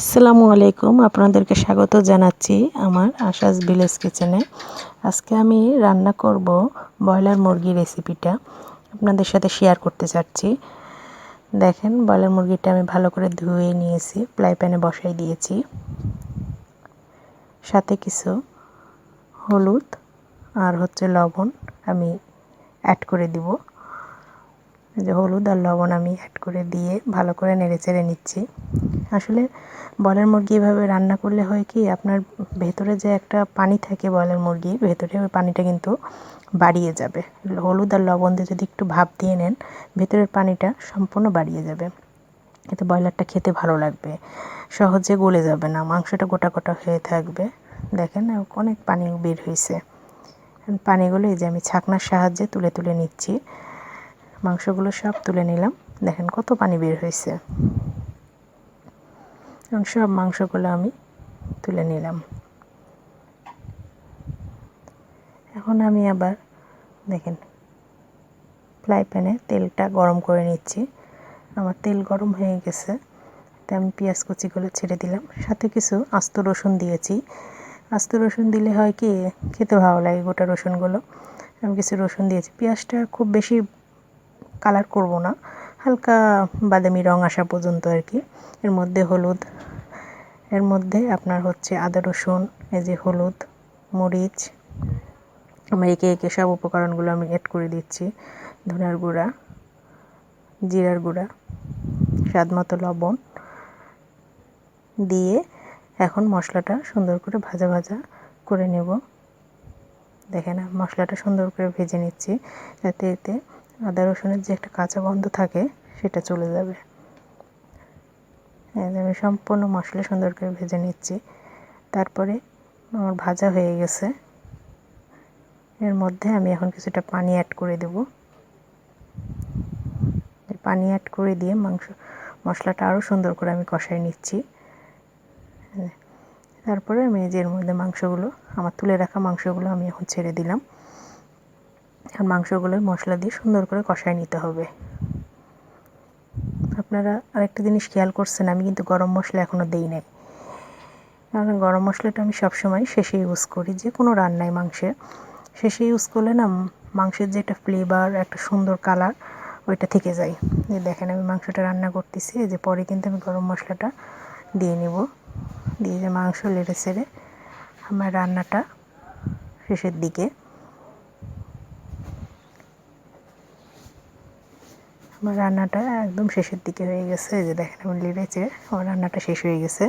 আসসালামু আলাইকুম। আপনাদেরকে স্বাগত জানাচ্ছি আমার আশাস ভিলেজ কিচেনে। আজকে আমি রান্না করব ব্রয়লার মুরগি রেসিপিটা। আপনাদের সাথে শেয়ার করতে চাচ্ছি। দেখেন, ব্রয়লার মুরগিটা আমি ভালো করে ধুয়ে নিয়েছি ফ্রাই প্যানে বসাই দিয়েছি। সাথে কিছু হলুদ আর হচ্ছে লবণ আমি অ্যাড করে দিব। যে হলুদ আর লবণ আমি অ্যাড করে দিয়ে ভালো করে নেড়ে চেড়ে নিচ্ছি। আসলে ব্রয়লার মুরগি এভাবে রান্না করলে হয় কি, আপনার ভেতরে যে একটা পানি থাকে ব্রয়লার মুরগির, ভেতরে ওই পানিটা কিন্তু বাড়িয়ে যাবে। হলুদ আর লবণ দিয়ে যদি একটু ভাপ দিয়ে নেন, ভেতরের পানিটা সম্পূর্ণ বাড়িয়ে যাবে। এতে ব্রয়লারটা খেতে ভালো লাগবে। সহজে গলে যাবে না, মাংসটা গোটা গোটা হয়ে থাকবে। দেখেন অনেক পানি বের হয়েছে পানিগুলো এই যে আমি ছাকনার সাহায্যে তুলে তুলে নিচ্ছি। মাংসগুলো সব তুলে নিলাম। দেখেন কত পানি বের হয়েছে এবং সব মাংসগুলো আমি তুলে নিলাম। এখন আমি আবার দেখেন, ফ্রাই প্যানে তেলটা গরম করে নিচ্ছি। আমার তেল গরম হয়ে গেছে, তাই আমি পেঁয়াজ কুচিগুলো ছেড়ে দিলাম। সাথে কিছু আস্ত রসুন দিয়েছি। আস্ত রসুন দিলে হয় কি, খেতে ভালো লাগে গোটা রসুনগুলো। আমি কিছু রসুন দিয়েছি। পেঁয়াজটা খুব বেশি কালার করব না। হালকা বাদামি রং আসা পর্যন্ত আর কি। এর মধ্যে হলুদ, এর মধ্যে আপনার হচ্ছে আদা রসুন, এই যে হলুদ, মরিচ, আমার একে একে সব উপকরণগুলো আমি অ্যাড করে দিচ্ছি। ধনার গুঁড়া, জিরার গুঁড়া, স্বাদ মতো লবণ দিয়ে এখন মশলাটা সুন্দর করে ভাজা ভাজা করে নেব। দেখেন, মশলাটা সুন্দর করে ভেজে নিচ্ছি। যাতে এতে আদা রসুনের যে একটা কাঁচা গন্ধ থাকে, সেটা চলে যাবে। আমি সম্পূর্ণ মশলা সুন্দর করে ভেজে নিচ্ছি। তারপরে আমার ভাজা হয়ে গেছে। এর মধ্যে আমি এখন কিছুটা পানি অ্যাড করে দেব। পানি অ্যাড করে দিয়ে মাংস, মশলাটা আরও সুন্দর করে আমি কষাই নিচ্ছি। তারপরে আমি এর মধ্যে মাংসগুলো, আমার তুলে রাখা মাংসগুলো আমি এখন ছেড়ে দিলাম। আর মাংসগুলো মশলা দিয়ে সুন্দর করে কষায় নিতে হবে। আপনারা আরেকটা জিনিস খেয়াল করছেন, আমি কিন্তু গরম মশলা এখনও দেই নাই। কারণ গরম মশলাটা আমি সবসময় শেষে ইউজ করি, যে কোনো রান্নায় মাংসের শেষে ইউজ করলে না মাংসের যে একটা ফ্লেভার একটা সুন্দর কালার ওইটা থেকে যায়। যে দেখেন আমি মাংসটা রান্না করতেছি যে পরে কিন্তু আমি গরম মশলাটা দিয়ে নেব। দিয়ে যে মাংস লেড়ে ছেড়ে আমার রান্নাটা শেষের দিকে। আমার রান্নাটা একদম শেষের দিকে হয়ে গেছে যে দেখেন আমি লেড়েছে আমার রান্নাটা শেষ হয়ে গেছে।